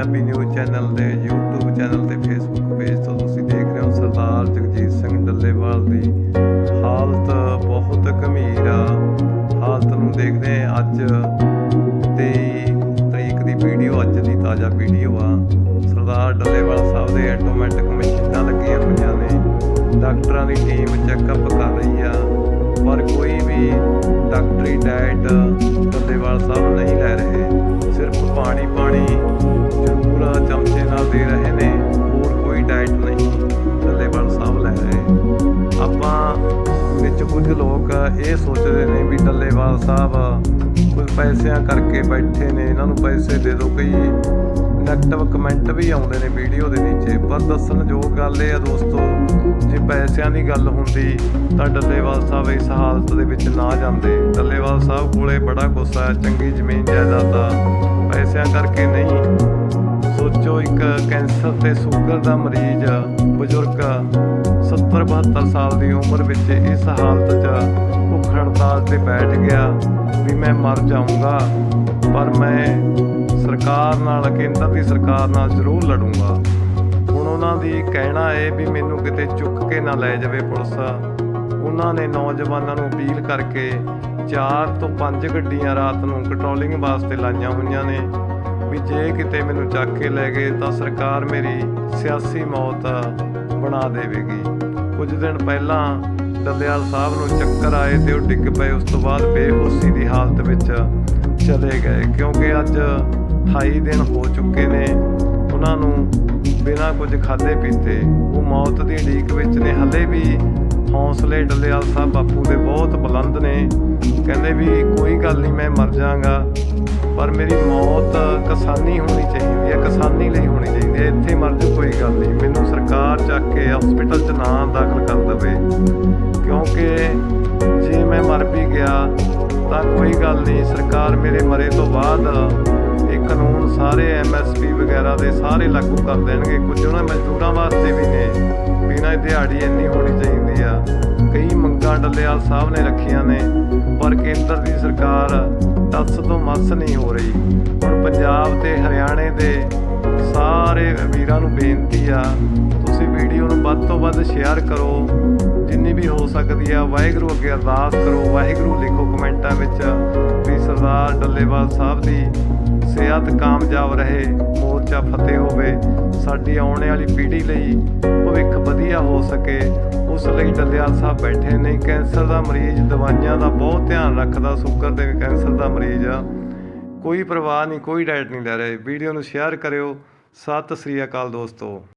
Punjabi news channel ਦੇ YouTube channel ਤੇ Facebook page ਤੋਂ ਤੁਸੀਂ ਦੇਖ ਰਹੇ ਹੋ ਸਰਦਾਰ ਜਗਜੀਤ ਸਿੰਘ ਡੱਲੇਵਾਲ ਦੀ ਹਾਲਤ ਬਹੁਤ ਗੰਭੀਰ ਆ। ਹਾਲਤ ਨੂੰ ਦੇਖਦੇ ਅੱਜ 23 ਤਰੀਕ ਦੀ ਵੀਡੀਓ, ਅੱਜ ਦੀ ਤਾਜ਼ਾ ਵੀਡੀਓ ਆ। ਸਰਦਾਰ ਡੱਲੇਵਾਲ ਸਾਹਿਬ ਦੇ ਆਟੋਮੈਟਿਕ ਮਸ਼ੀਨਾਂ ਲੱਗੀਆਂ ਹੋਈਆਂ ਨੇ। ਡਾਕਟਰਾਂ ਦੀ ਟੀਮ ਚੈੱਕਅਪ ਕਰ ਰਹੀ ਆ। ਪਰ ਕੋਈ ਵੀ ਡਾਕਟਰੀ ਡਾਇਟ ਲੋਕ ਇਹ ਸੋਚਦੇ ਨੇ ਵੀ ਡੱਲੇਵਾਲ ਸਾਹਿਬ ਕੁਝ ਪੈਸਿਆਂ ਕਰਕੇ ਬੈਠੇ ਨੇ, ਇਹਨਾਂ ਨੂੰ ਪੈਸੇ ਦੇ ਦਿਓ। ਕਈ ਨੈਗੇਟਿਵ ਕਮੈਂਟ ਵੀ ਆਉਂਦੇ ਨੇ ਵੀਡੀਓ ਦੇ ਨੀਚੇ। ਪਰ ਦੱਸਣ ਜੋ ਗੱਲ ਇਹ ਆ ਦੋਸਤੋ, ਜੇ ਪੈਸਿਆਂ ਦੀ ਗੱਲ ਹੁੰਦੀ ਤਾਂ ਡੱਲੇਵਾਲ ਸਾਹਿਬ ਇਸ ਹਾਲਤ ਦੇ ਵਿੱਚ ਨਾ ਜਾਂਦੇ। ਡੱਲੇਵਾਲ ਸਾਹਿਬ ਕੋਲੇ ਬੜਾ ਗੁੱਸਾ ਹੈ, ਚੰਗੀ ਜ਼ਮੀਨ ਜਾਇਦਾਦ ਆ। ਪੈਸਿਆਂ ਕਰਕੇ ਨਹੀਂ। ਸੋਚੋ ਇੱਕ ਕੈਂਸਰ ਤੇ ਸ਼ੂਗਰ ਦਾ ਮਰੀਜ਼ ਬਜ਼ੁਰਗ 70 72 ਸਾਲ ਦੀ ਉਮਰ ਵਿੱਚ ਇਸ ਹਾਲਤ 'ਚ ਭੁੱਖ ਹੜਤਾਲ ਤੇ ਬੈਠ ਗਿਆ ਵੀ ਮੈਂ ਮਰ ਜਾਊਂਗਾ, ਪਰ ਮੈਂ ਸਰਕਾਰ ਨਾਲ, ਕੇਂਦਰ ਦੀ ਸਰਕਾਰ ਨਾਲ ਜ਼ਰੂਰ ਲੜੂੰਗਾ। ਹੁਣ ਉਹਨਾਂ ਦੀ ਕਹਿਣਾ ਹੈ ਵੀ ਮੈਨੂੰ ਕਿਤੇ ਚੁੱਕ ਕੇ ਨਾ ਲੈ ਜਾਵੇ ਪੁਲਿਸ। ਉਹਨਾਂ ਨੇ ਨੌਜਵਾਨਾਂ ਨੂੰ ਅਪੀਲ ਕਰਕੇ 4 ਤੋਂ 5 ਗੱਡੀਆਂ ਰਾਤ ਨੂੰ ਕੰਟਰੋਲਿੰਗ ਵਾਸਤੇ ਲਾਈਆਂ ਹੋਈਆਂ ਨੇ। ਵੀ ਜੇ ਕਿਤੇ ਮੈਨੂੰ ਚੱਕ ਕੇ ਲੈ ਗਏ ਤਾਂ ਸਰਕਾਰ ਮੇਰੀ ਸਿਆਸੀ ਮੌਤ ਬਣਾ ਦੇਵੇਗੀ। ਕੁਝ ਦਿਨ ਪਹਿਲਾਂ ਡੱਲੇਵਾਲ ਸਾਹਿਬ ਨੂੰ ਚੱਕਰ ਆਏ ਤੇ ਉਹ ਡਿੱਗ ਪਏ, ਉਸ ਤੋਂ ਬਾਅਦ ਬੇਹੋਸ਼ੀ ਦੀ ਹਾਲਤ ਵਿੱਚ ਚਲੇ ਗਏ। ਕਿਉਂਕਿ ਅੱਜ 28 ਦਿਨ ਹੋ ਚੁੱਕੇ ਨੇ, ਉਹਨਾਂ ਨੂੰ ਬਿਨਾਂ ਕੁਝ ਖਾਦੇ ਪੀਤੇ। ਉਹ ਮੌਤ ਦੀ ਢੀਕ ਵਿੱਚ ਨੇ। ਹਲੇ ਵੀ ਹੌਸਲੇ ਡੱਲੇਵਾਲ ਸਾਹਿਬ ਬਾਪੂ ਦੇ ਬਹੁਤ ਬੁਲੰਦ ਨੇ। ਕਹਿੰਦੇ ਵੀ ਕੋਈ ਗੱਲ ਨਹੀਂ, ਮੈਂ ਮਰ ਜਾਵਾਂਗਾ। ਪਰ ਮੇਰੀ ਮੌਤ ਕਿਸਾਨੀ ਹੋਣੀ ਚਾਹੀਦੀ ਹੈ, ਕਿਸਾਨੀ ਲਈ ਹੋਣੀ ਚਾਹੀਦੀ ਹੈ। ਇੱਥੇ ਮਰ ਜੂ ਕੋਈ ਗੱਲ ਨਹੀਂ। ਮੈਨੂੰ ਸਰਕਾਰ ਚੱਕ ਕੇ ਹਸਪੀਟਲ 'ਚ ਨਾ ਦਾਖਲ ਕਰ ਦੇਵੇ। ਕਿਉਂਕਿ ਜੇ ਮੈਂ ਮਰ ਵੀ ਗਿਆ, ਤਾਂ ਕੋਈ ਗੱਲ ਨਹੀਂ। ਸਰਕਾਰ ਮੇਰੇ ਮਰੇ ਤੋਂ ਬਾਅਦ ਇਹ ਕਾਨੂੰਨ ਸਾਰੇ ਐਮਐਸਪੀ ਵਗੈਰਾ ਦੇ ਸਾਰੇ ਲਾਗੂ ਕਰ ਦੇਣਗੇ। ਕੁਝ ਉਹਨਾਂ ਮਜ਼ਦੂਰਾਂ ਵਾਸਤੇ ਵੀ ਨੇ। ਬਿਨਾਂ ਦਿਹਾੜੀ ਇੰਨੀ ਹੋਣੀ ਚਾਹੀਦੀ ਆ। ਕਈ ਮੰਗਾਂ ਡੱਲੇਵਾਲ ਸਾਹਿਬ ਨੇ ਰੱਖੀਆਂ ਨੇ, ਪਰ ਕੇਂਦਰ ਦੀ ਸਰਕਾਰ ਟੱਸ ਤੋਂ ਮੱਸ ਨਹੀਂ ਹੋ ਰਹੀ। ਹੁਣ ਪੰਜਾਬ ਤੇ ਹਰਿਆਣੇ ਦੇ ਸਾਰੇ ਵੀਰਾਂ ਨੂੰ ਬੇਨਤੀ ਆ, ਤੁਸੀਂ ਵੀਡੀਓ ਨੂੰ ਵੱਧ ਤੋਂ ਵੱਧ ਸ਼ੇਅਰ ਕਰੋ। ਜਿੰਨੀ ਵੀ ਹੋ ਸਕਦੀ ਆ, ਵਾਹਿਗੁਰੂ ਅੱਗੇ ਅਰਦਾਸ ਕਰੋ, ਵਾਹਿਗੁਰੂ ਲਿਖੋ ਕਮੈਂਟ ਸਰਦਾਰ ਡੱਲੇਵਾਲ ਸਾਹਿਬ ਦੀ ਸਿਹਤ ਕਾਮਯਾਬ ਰਹੇ, ਮੋਰਚਾ ਫਤਿਹ ਹੋਵੇ, ਸਾਡੀ ਆਉਣ ਵਾਲੀ ਪੀੜ੍ਹੀ ਲਈ ਭਵਿੱਖ ਵਧੀਆ ਹੋ ਸਕੇ, ਉਸ ਲਈ ਡੱਲੇਵਾਲ ਸਾਹਿਬ ਬੈਠੇ ਨੇ, ਕੈਂਸਰ ਦਾ ਮਰੀਜ਼, ਦਵਾਈਆਂ ਦਾ ਬਹੁਤ ਧਿਆਨ ਰੱਖਦਾ, ਸ਼ੂਗਰ ਦੇ ਕੈਂਸਰ ਦਾ ਮਰੀਜ਼ ਆ। ਕੋਈ ਪਰਵਾਹ ਨਹੀਂ, ਕੋਈ ਡਾਇਟ ਨਹੀਂ ਲੈ ਰਹੇ। ਵੀਡੀਓ ਨੂੰ ਸ਼ੇਅਰ ਕਰਿਓ। ਸਤਿ ਸ੍ਰੀ ਅਕਾਲ ਦੋਸਤੋ।